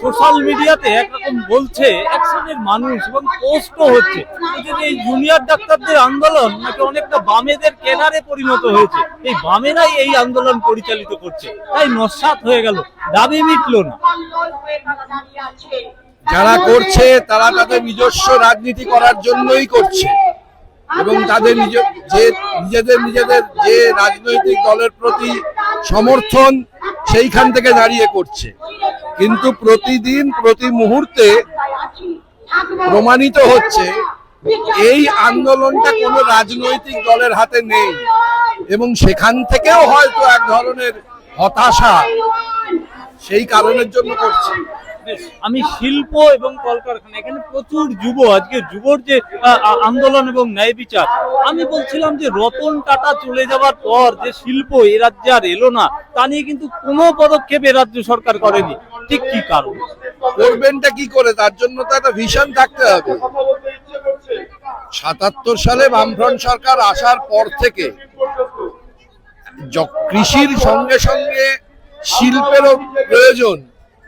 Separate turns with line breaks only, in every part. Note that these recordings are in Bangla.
সোশ্যাল মিডিয়াতে একরকম বলছে এক মানুষ এবং পোস্টও হচ্ছে। এই জুনিয়র ডাক্তারদের আন্দোলন নাকি অনেকটা বামেদের কেনারে পরিণত হয়েছে, এই বামেরাই এই আন্দোলন পরিচালিত করছে। তাই নস্বাত হয়ে গেল, দাবি মিটলো না।
যারা করছে, তারা তাদের নিজস্ব রাজনীতি করার জন্যই করছে। এবং তাদের নিজ যে নিজেদের নিজেদের যে রাজনৈতিক দলের প্রতি সমর্থন সেইখান থেকে দাঁড়িয়ে করছে। কিন্তু প্রতিদিন, প্রতি মুহূর্তে প্রমাণিত হচ্ছে, এই আন্দোলনটা কোনো রাজনৈতিক দলের হাতে নেই। এবং সেখান থেকেও হয়তো এক ধরনের হতাশা সেই কারণের জন্য করছে।
আমি শিল্প এবং কলকারখানা, এখানে প্রচুর যুব, আজকে যুবর যে আন্দোলন এবং ন্যায় বিচার, আমি বলছিলাম যে রতন টাটা চলে যাওয়ার পর যে শিল্প এ রাজ্যে আর এলো না, তা নিয়ে কিন্তু কোনো পদক্ষেপ এ রাজ্য সরকার করেনি। ঠিক কি কারণ?
করবেনটা কি করে? তার জন্য তো একটা ভিশন থাকতে হবে। সাতাত্তর সালে বামফ্রন্ট সরকার আসার পর থেকে কৃষির সঙ্গে সঙ্গে শিল্পেরও প্রয়োজন।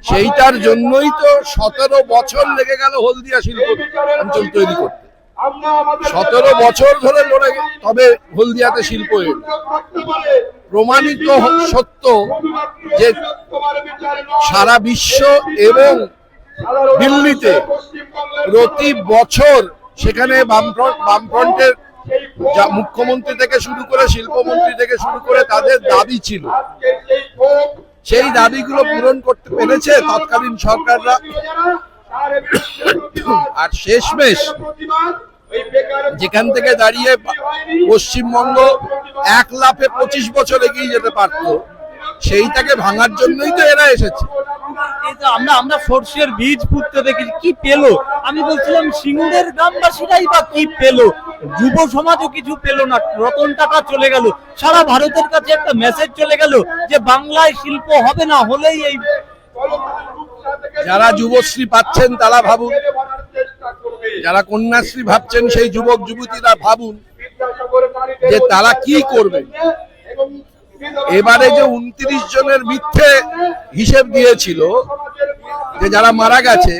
সেইটার জন্যই তো সতেরো বছর লেগে গেল হলদিয়া শিল্প অঞ্চল তৈরি করতে। সতেরো বছর ধরে লড়ে তবে হলদিয়াতে শিল্প প্রমাণিত সত্য যে সারা বিশ্ব এবং দিল্লিতে প্রতি বছর সেখানে বামফ্রন্ট বামফ্রন্টের যা মুখ্যমন্ত্রী থেকে শুরু করে শিল্পমন্ত্রী থেকে শুরু করে তাদের দাবি ছিল। সেই দাবিগুলো পূরণ করতে পেরেছে তৎকালীন সরকাররা। আর শেষমেশ যেখান থেকে দাঁড়িয়ে পশ্চিমবঙ্গ এক লাফে পঁচিশ বছর এগিয়ে যেতে পারতো সেইটাকে ভাঙার জন্যই তো এরা এসেছে।
আমরা আমরা সর্ষের বীজ পুঁততে দেখেছি কি পেল? আমি বলছিলাম সিঙ্গুরের গ্রামবাসীরাই বা কি পেল? যুব সমাজও কিছু পেল না রতন টাকা চলে গেল। সারা ভারতের কাছে একটা মেসেজ চলে গেল যে বাংলায় শিল্প হবে না হলেই এই
যারা যুবশ্রী পাচ্ছেন তারা ভাবুন যারা কন্যাশ্রী ভাবছেন, সেই যুবক, যুবতীরা ভাবুন যে তারা কি করবে। এবারে যে উনত্রিশ জনের মিথ্যে হিসেব দিয়েছিল যে যারা মারা গেছে,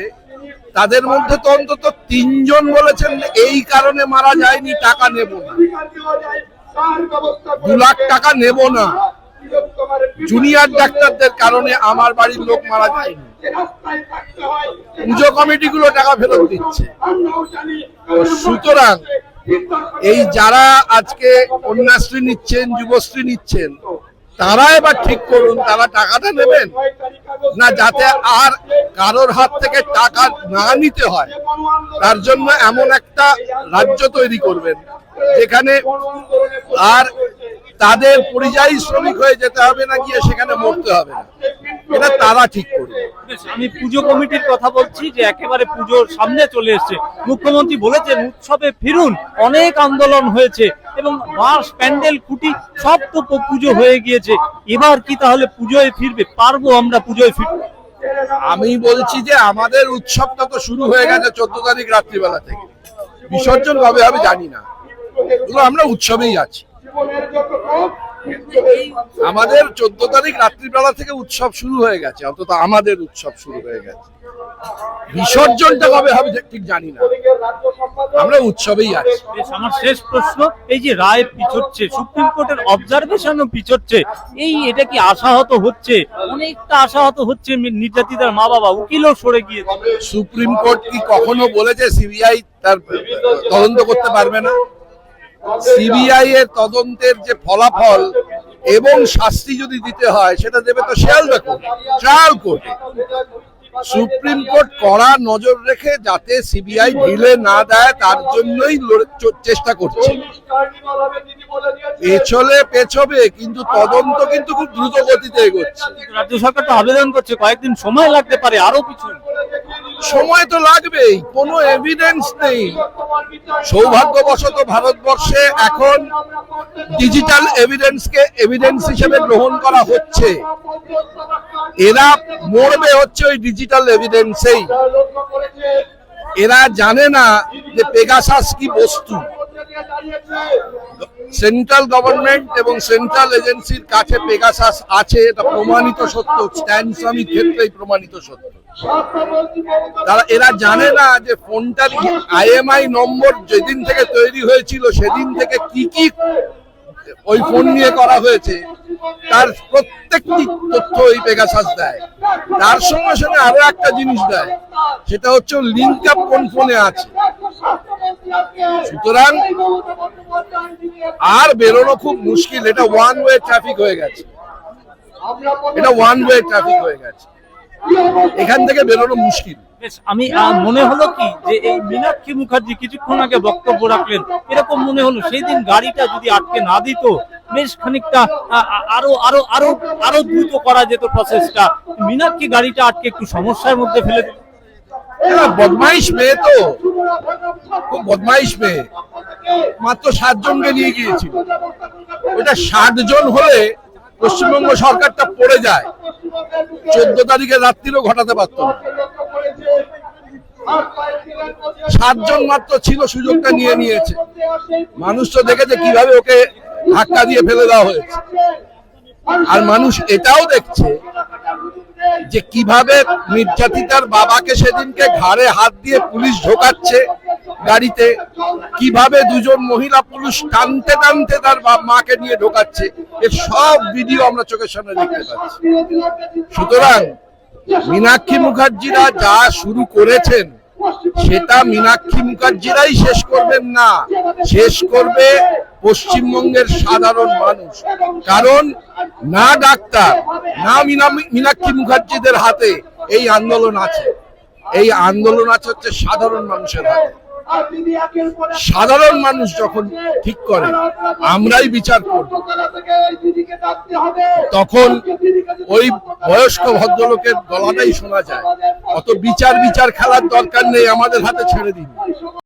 তাদের মধ্যে তো অন্তত তিনজন বলেছেন এই কারণে মারা যায়নি, টাকা নেব না। দু লাখ টাকা নেব না। জুনিয়র ডাক্তারদের কারণে আমার বাড়ির লোক মারা যায়নি। পুজো কমিটিগুলো টাকা ফেরত দিচ্ছে। সুতরাং এই যারা আজকে কন্যাশ্রী নিচ্ছেন, যুবশ্রী নিচ্ছেন, তারা এবার ঠিক করুন, তারা টাকাটা নেবেন না, যাতে আর কারোর হাত থেকে টাকা না নিতে হয়। তার জন্য এমন একটা রাজ্য তৈরি করবেন, যেখানে আর তাদের পরিযায়ী শ্রমিক হয়ে যেতে হবে না গিয়ে সেখানে মরতে হবে না। এটা তারা ঠিক করবে।
আমি পুজো কমিটির কথা বলছি যে একেবারে পুজোর সামনে চলে এসছে। মুখ্যমন্ত্রী বলেছেন উৎসবে ফিরুন অনেক আন্দোলন হয়েছে এবং বাঁশ প্যান্ডেল খুঁটি সব তো পুজো হয়ে গিয়েছে। এবার কি তাহলে পুজোয় ফিরবে? পারব আমরা পুজোয় ফিরতে?
আমি বলছি যে আমাদের উৎসবটা তো শুরু হয়ে গেছে চোদ্দ তারিখ রাত্রিবেলা থেকে। বিসর্জন কবে হবে জানি না। আমরা উৎসবেই আছি। আমাদের চোদ্দ তারিখ রাত্রিবেলা থেকে উৎসব শুরু হয়ে গেছে অন্তত আমাদের উৎসব শুরু হয়ে গেছে। বিসর্জনটা কবে হবে ঠিক জানি না। আমরা উৎসবেই আছি।
আমার শেষ প্রশ্ন এই যে রায় পিছচ্ছে সুপ্রিম কোর্টের অবজারভেশনও পিছচ্ছে এই এটা কি আশাহত হচ্ছে? অনেকটা আশাহত হচ্ছে নির্যাতিতার মা বাবা উকিলও সরে গিয়েছে।
সুপ্রিম কোর্ট কি কখনো বলেছে সিবিআই তার তদন্ত করতে পারবে না? সিবিআই এর তদন্তের যে ফলাফল এবং শাস্তি যদি দিতে হয়, সেটা দেবে তো শিয়ালদা কোর্ট ট্রায়াল কোর্টে সুপ্রিম কোর্ট কড়া নজর রেখে যাতে সিবিআই ঢিলে না দেয়, তার জন্যই চেষ্টা করছে। পেছলে পেছবে, কিন্তু তদন্ত কিন্তু খুব দ্রুত গতিতে এগোচ্ছে।
রাজ্য সরকার তো আবেদন করছে, কয়েকদিন সময় লাগতে পারে আরও পিছু
সময় তো লাগবেই, কোনো এভিডেন্স নেই। সৌভাগ্যবশত ভারতবর্ষে এখন ডিজিটাল এভিডেন্সকে এভিডেন্স হিসেবে গ্রহণ করা হচ্ছে। এরা মরবে হচ্ছে ওই ডিজিটাল এভিডেন্সেই এরা জানে না যে পেগাসাস কি বস্তু। সেন্ট্রাল গভর্নমেন্ট এবং সেন্ট্রাল এজেন্সির কাছে পেগাসাস আছে, এটা প্রমাণিত সত্য, স্ট্যান্ড স্বামীর ক্ষেত্রেই প্রমাণিত সত্য। তারা, এরা জানে না যে ফোনটার আইএমআই নম্বর যেদিন থেকে তৈরি হয়েছিল, সেদিন থেকে কি কি ওই ফোন নিয়ে করা হয়েছে, তার প্রত্যেকটি তথ্য ওই পেগাসাস দেয়। তার সঙ্গে সঙ্গে আরও একটা জিনিস দেয়, সেটা হচ্ছে লিঙ্ক আপ কোন ফোনে আছে। সুতরাং আর বেরোনো খুব মুশকিল, এটা ওয়ান ওয়ে ট্রাফিক হয়ে গেছে। এটা ওয়ান ওয়ে ট্রাফিক হয়ে গেছে। এখান থেকে বেরোনো মুশকিল।
আমি মনে হলো কি যে এই মীনাক্ষী মুখার্জি কিছুক্ষণ আগে বক্তব্য রাখলেন, এরকম মনে হলো সেই দিন গাড়িটা যদি আটকে না দিত, বেশ খানিকটা আরও আরও আরও আরও দ্রুত করা যেত প্রসেসটা মীনাক্ষী গাড়িটা আটকে একটু সমস্যার মধ্যে ফেলে দিল
বদমাইশ মেয়ে তো। খুব বদমাইশ মেয়ে। মাত্র সাতজনকে নিয়ে গিয়েছিল। ষাট জন হলে পশ্চিমবঙ্গ সরকারটা পড়ে যায়। চোদ্দ তারিখে রাত্রিরও ঘটাতে পারতো সাতজন মাত্র ছিল সুযোগটা নিয়ে নিয়েছে। মানুষ তো দেখেছে কীভাবে ওকে ধাক্কা দিয়ে ফেলে দেওয়া হয়েছে। আর মানুষ এটাও দেখছে যে কীভাবে নির্যাতিতার বাবাকে সেদিনকে ঘাড়ে হাত দিয়ে পুলিশ ঢোকাচ্ছে গাড়িতে, কীভাবে দুজন মহিলা পুলিশ টানতে টানতে তার মাকে নিয়ে ঢোকাচ্ছে এর সব ভিডিও আমরা চোখের সামনে দেখতে পাচ্ছি। সুতরাং মীনাক্ষী মুখার্জিরা যা শুরু করেছেন, সেটা মীনাক্ষী মুখার্জিরাই শেষ করবেন না, শেষ করবে পশ্চিমবঙ্গের সাধারণ মানুষ। কারণ না ডাক্তার না, মীনা- মীনাক্ষী মুখার্জিদের হাতে এই আন্দোলন আছে। এই আন্দোলন আছে হচ্ছে সাধারণ মানুষের হাতে। সাধারণ মানুষ যখন ঠিক করে, আমরাই বিচার করব। তখন ওই বয়স্ক ভদ্রলোকের গলাটাই শোনা যায়। অত বিচার বিচার খেলার দরকার নেই আমাদের হাতে ছেড়ে দিন।